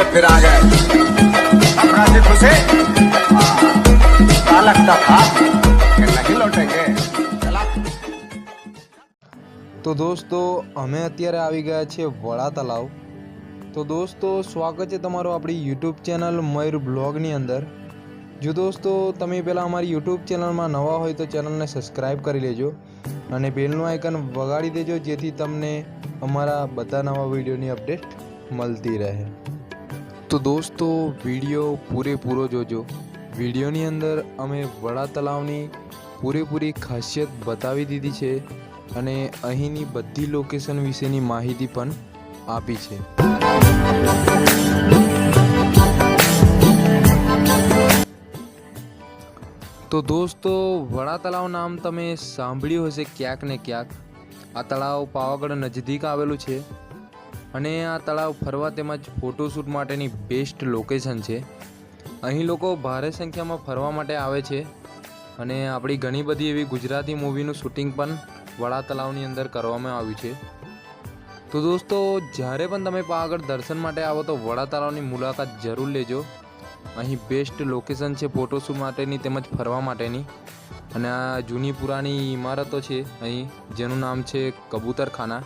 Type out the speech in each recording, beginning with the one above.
गए फिर आ गए अब राजी खुशी क्या लगता था कि नहीं लौटेंगे चला તો દોસ્તો અમે અત્યારે આવી ગયા છીએ વડા તલાવ તો દોસ્તો સ્વાગત છે તમારું આપણી યુટ્યુબ ચેનલ મયુર બ્લોગની અંદર જો દોસ્તો તમે પહેલાં અમારી યુટ્યુબ ચેનલમાં નવા હોય તો ચેનલને સબસ્ક્રાઈબ કરી લેજો અને બેલનું આઇકન વગાડી દેજો જેથી તમને અમારા બધા નવા વિડીયોની અપડેટ મળતી રહે તો દોસ્તો, વીડિયો પૂરેપૂરો જોજો. વિડીયોની અંદર અમે વડા તલાવની પૂરેપૂરી ખાસિયત બતાવી દીધી છે અને અહીંની બધી લોકેશન વિશેની માહિતી પણ આપી છે. તો દોસ્તો વડા તલાવ નામ તમે સાંભળ્યું હશે ક્યાંક ને ક્યાંક. આ તળાવ પાવાગઢ નજદીક આવેલું છે. અને આ તળાવ ફરવા તેમજ ફોટોશૂટ માટેની બેસ્ટ લોકેશન છે. અહીં લોકો ભારે સંખ્યામાં ફરવા માટે આવે છે અને આપણી ઘણી બધી એવી ગુજરાતી મૂવીનું શૂટિંગ પણ વડા તળાવની અંદર કરવામાં આવ્યું છે. તો દોસ્તો, જ્યારે પણ તમે પાવાગઢ દર્શન માટે આવો તો વડા તળાવની મુલાકાત જરૂર લેજો. અહીં બેસ્ટ લોકેશન છે ફોટોશૂટ માટેની તેમજ ફરવા માટેની. અને આ જૂની પુરાણી ઇમારતો છે અહીં, જેનું નામ છે કબૂતરખાના.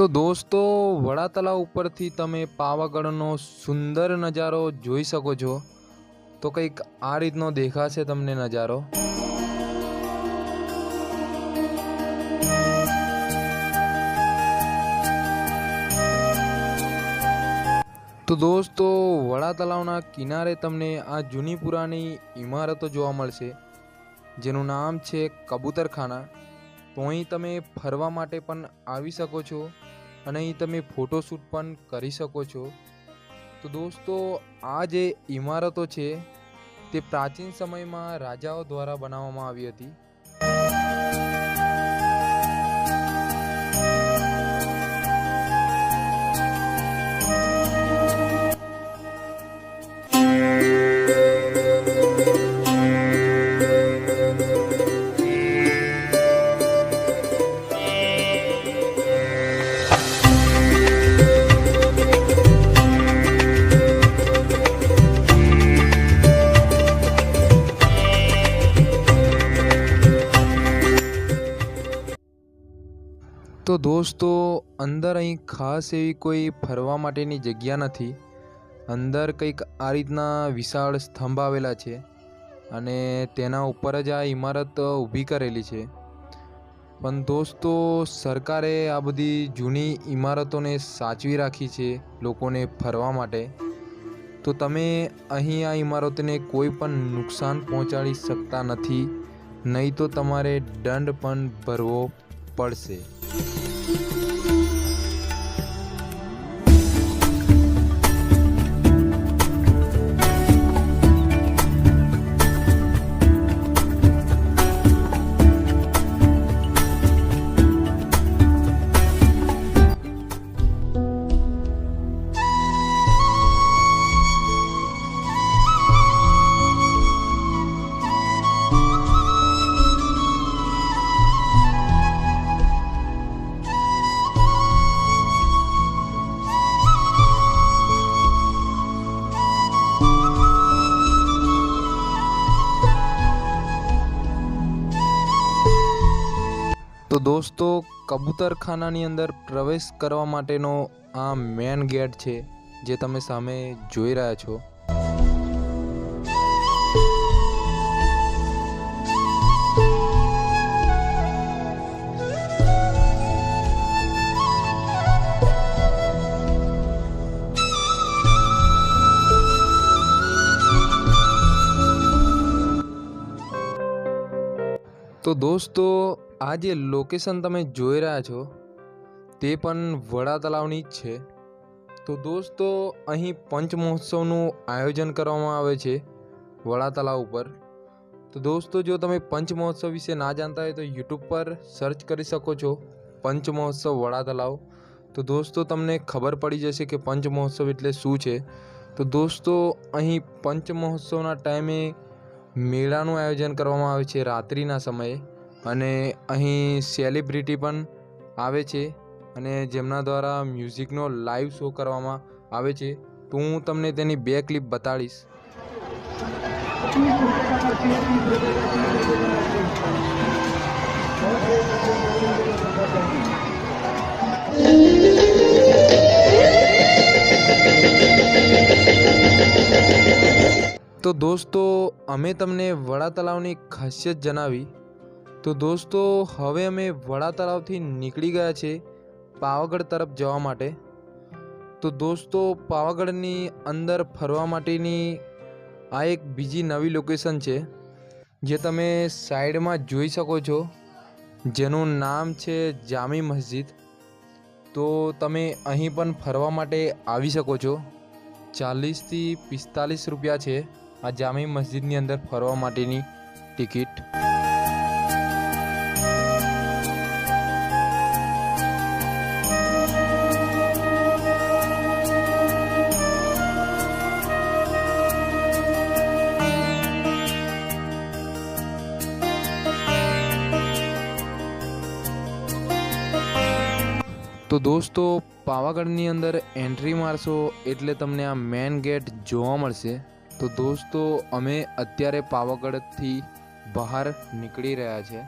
તો દોસ્તો વડા તલાવ ઉપરથી તમે પાવાગઢનો સુંદર નજારો જોઈ શકો છો. તો કંઈક આ રીતનો દેખાશે તમને નજારો. તો દોસ્તો વડા તલાવના કિનારે તમને આ જૂની પુરાની ઇમારતો જોવા મળશે, જેનું નામ છે કબૂતરખાના. તો અહીં તમે ફરવા માટે પણ આવી શકો છો અને અહીં તમે ફોટોશૂટ પણ કરી શકો છો. તો દોસ્તો, આ જે ઇમારતો છે, તે પ્રાચીન સમયમાં રાજાઓ દ્વારા બનાવવામાં આવી હતી. તો દોસ્તો, અંદર અહીં ખાસ એવી કોઈ ફરવા માટેની જગ્યા નથી. અંદર કંઈક આ રીતના વિશાળ સ્તંભ આવેલા છે અને તેના ઉપર જ આ ઇમારત ઊભી કરેલી છે. પણ દોસ્તો, સરકારે આ બધી જૂની ઇમારતોને સાચવી રાખી છે લોકોને ફરવા માટે. તો તમે અહીં આ ઇમારતને કોઈ પણ નુકસાન પહોંચાડી શકતા નથી, નહીં તો તમારે દંડ પણ ભરવો પડશે તો દોસ્તો, કબૂતરખાનાની અંદર પ્રવેશ કરવા માટેનો આ મેન ગેટ છે, જે તમે સામે જોઈ રહ્યા છો. તો દોસ્તો આ જે લોકેશન તમે જોઈ રહ્યા છો, તે પણ વડા તલાવની જ છે. તો દોસ્તો, અહીં પંચમહોત્સવનું આયોજન કરવામાં આવે છે વડા તલાવ ઉપર. તો દોસ્તો, જો તમે પંચમહોત્સવ વિશે ના જાણતા હોય તો યુટ્યુબ પર સર્ચ કરી શકો છો, પંચમહોત્સવ વડા તલાવ. તો દોસ્તો, તમને ખબર પડી જશે કે પંચમહોત્સવ એટલે શું છે. તો દોસ્તો, અહીં પંચમહોત્સવના ટાઈમે મેળાનું આયોજન કરવામાં આવે છે રાત્રિના સમયે. અને અહીં સેલિબ્રિટી પણ આવે છે અને જેમના દ્વારા મ્યુઝિકનો લાઈવ શો કરવામાં આવે છે. તો હું તમને તેની બે ક્લિપ બતાડીશ. તો દોસ્તો, અમે તમને વડા તલાવની ખાસિયત જણાવી. તો દોસ્તો, હવે અમે વડા તળાવથી નીકળી ગયા છે પાવાગઢ તરફ જવા માટે. તો દોસ્તો, પાવાગઢની અંદર ફરવા માટેની આ એક બીજી નવી લોકેશન છે, જે તમે સાઈડમાં જોઈ શકો છો. જેનું નામ છે જામી મસ્જિદ. તો તમે અહીં પણ ફરવા માટે આવી શકો છો. ચાલીસથી પિસ્તાલીસ રૂપિયા છે આ જામી મસ્જિદની અંદર ફરવા માટેની ટિકિટ. તો દોસ્તો, પાવાગઢની અંદર એન્ટ્રી મારશો એટલે તમને આ મેન ગેટ જોવા મળશે. તો દોસ્તો, અમે અત્યારે પાવાગઢથી બહાર નીકળી રહ્યા છે.